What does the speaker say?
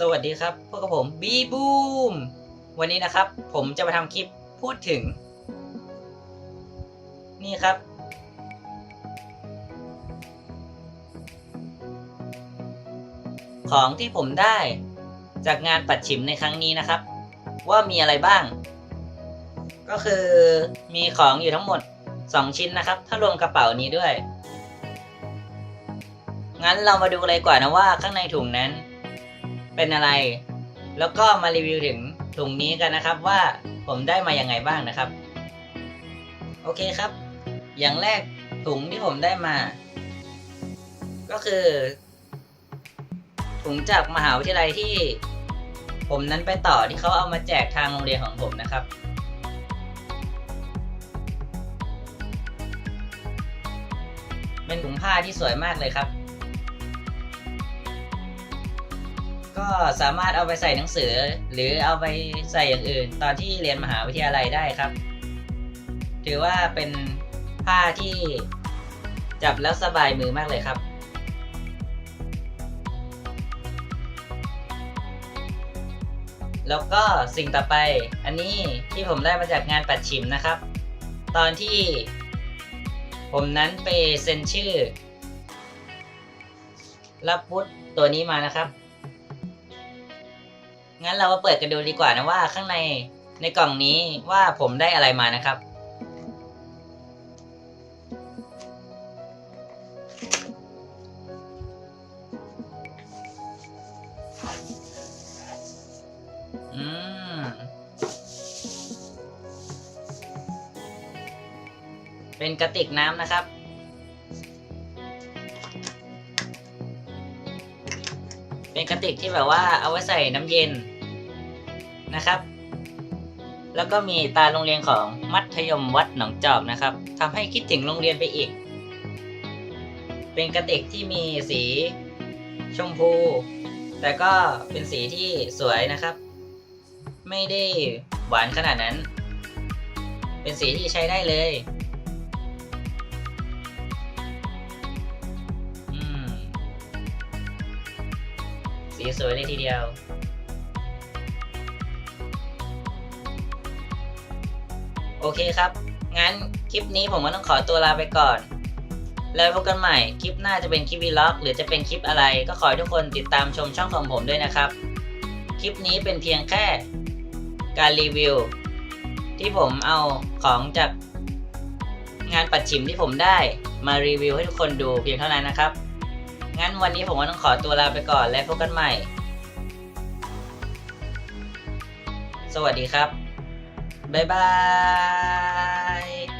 สวัสดีครับ พวกกับผมบีบูมวันนี้นะครับ ผมจะมาทำคลิปพูดถึง นี่ครับ ของที่ผมได้จากงานปัดฉิมในครั้งนี้นะครับ ว่ามีอะไรบ้าง ก็คือมีของอยู่ทั้งหมด 2 ชิ้นนะครับ ถ้ารวมกระเป๋านี้ด้วย งั้นเรามาดูเลยกว่านะว่าข้างในถุงนั้น เป็นอะไร แล้วก็มารีวิวถึงถุงนี้กันนะครับว่าผมได้มาอยังไงบ้างนะครับ โอเคครับ อย่างแรกถุงที่ผมได้มา ก็คือ ถุงจากมหาวิทยาลัยที่ ผมนั้นไปต่อที่เขาเอามาแจกทางโรงเรียนของผมนะครับเป็นถุงผ้าที่สวยมากเลยครับ ก็สามารถเอาไปใส่หนังสือ หรือเอาไปใส่อย่างอื่น ตอนที่เรียนมหาวิทยาลัยได้ครับ ถือว่าเป็นผ้าที่จับแล้วสบายมือมากเลยครับแล้วก็สิ่งต่อไปอันนี้ที่ผมได้มาจากงานปัดชิมนะครับ ตอนที่ผมนั้นไปเซ็นชื่อ รับวุฒิตัวนี้มานะครับ งั้นเรามาเปิดกันดูดีกว่านะว่าข้างในในกล่องนี้ว่าผมได้อะไรมานะครับ อืม เป็นกระติกน้ำนะครับ เป็นกระติกที่แบบว่าเอาไว้ใส่น้ำเย็นนะครับ แล้วก็มีตาโรงเรียนของมัธยมวัดหนองจอกนะครับทำให้คิดถึงโรงเรียนไปอีก เป็นกระติกที่มีสีชมพู แต่ก็เป็นสีที่สวยนะครับ ไม่ได้หวานขนาดนั้น เป็นสีที่ใช้ได้เลย สีสวยเลยทีเดียว โอเคครับ งั้นคลิปนี้ผมก็ต้องขอตัวลาไปก่อน แล้วพบกันใหม่คลิปหน้าจะเป็นคลิปวีล็อก หรือจะเป็นคลิปอะไร ก็ขอให้ทุกคนติดตามชมช่องของผมด้วยนะครับ คลิปนี้เป็นเพียงแค่การรีวิว ที่ผมเอาของจากงานปัดฉิมที่ผมได้มารีวิวให้ทุกคนดูเพียงเท่านั้นนะครับ งั้นวันนี้ผมก็ต้องขอตัวลาไปก่อนและพบกันใหม่ สวัสดีครับ บ๊ายบาย